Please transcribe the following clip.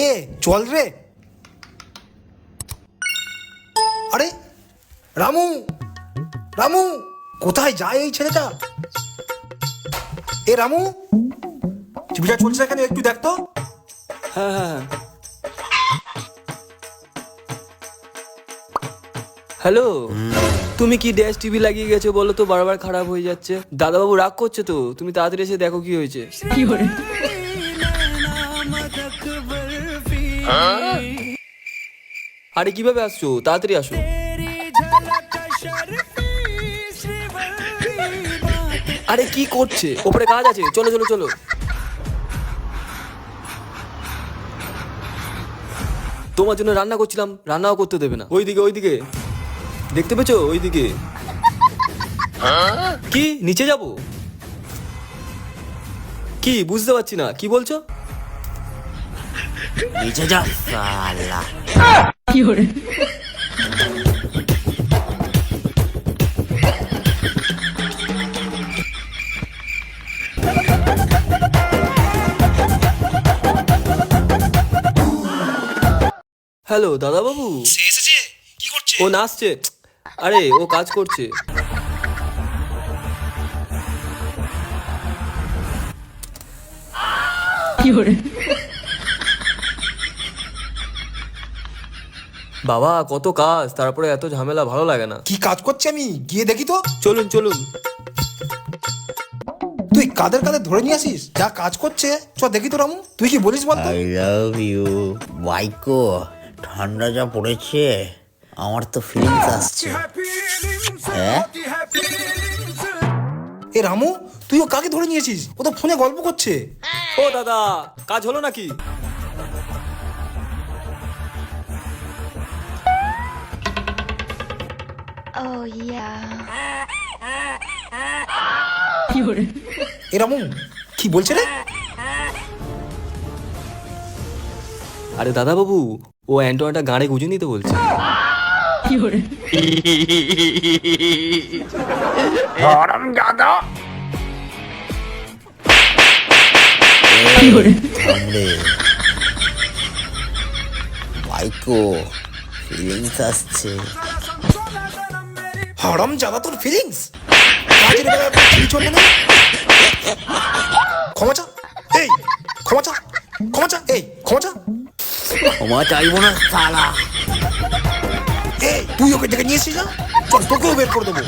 এ চল রে। আরে রামু রামু কোথায় যায় এই ছেলেটা? এ রামু টিভিটা চলছে এখানে একটু দেখ তো। হ্যাঁ হ্যাঁ হ্যাঁ। হ্যালো তুমি কি ড্যাশ টিভি লাগিয়ে গেছো বলো তো? বারবার খারাপ হয়ে যাচ্ছে। দাদাবাবু রাগ করছে তো? তুমি তাড়াতাড়ি এসে দেখো কি হয়েছে? আরে কীভাবে আসছো? তাড়াতাড়ি আসো। আরে কি করছে? ওপরে কাজ আছে। চলো চলো চলো। তোমার জন্য রান্না করছিলাম, রান্নাও করতে দেবে না। ওইদিকে ওইদিকে। দেখতে পেছো ওইদিকে। কি? নিচে যাব? কি? বুঝতে পারছি না। কি বলছো? নিচে যা। সালা হ্যালো দাদাবাবু। এসেছে? কি করছে? ও নাচছে। আরে ও কাজ করছে। বাবা কত কাজ তারপরে এত ঝামেলা ভালো লাগে না। কি কাজ করছে আমি? গিয়ে দেখি তো। চলুন চলুন। তুই কাদের কাদের ধরে নিয়ে আসিস? যা কাজ করছে চ দেখি তো রামু। তুই কি বলিস বলতো আই লাভ ইউ বাইকো ঠান্ডা যা পড়েছে আমার তো ফিলিংস আসছে। হ্যাঁ? এ রামু তুই ও কাকে ধরে নিয়েছিস? ও তো ফোনে গল্প করছে। ও দাদা কাজ হলো নাকি? Oh yeah. এ কি বলছে রে? আরে দাদা বাবু ও অ্যান্টোনাটা গাড়ে গুঁজে নিতে বলছে। বাইকো ফিলিংস আসছে। হারাম জাদা তোর ফিলিংস কাজের বেলা কি চলবে না ক্ষমা চা। এই ক্ষমা চা। ক্ষমা চা। এই ক্ষমা চা। ক্ষমা চাইব না সালা এই তুই ওকে ডেকে নিয়েছিস না? তোকেও বের করে দেবো।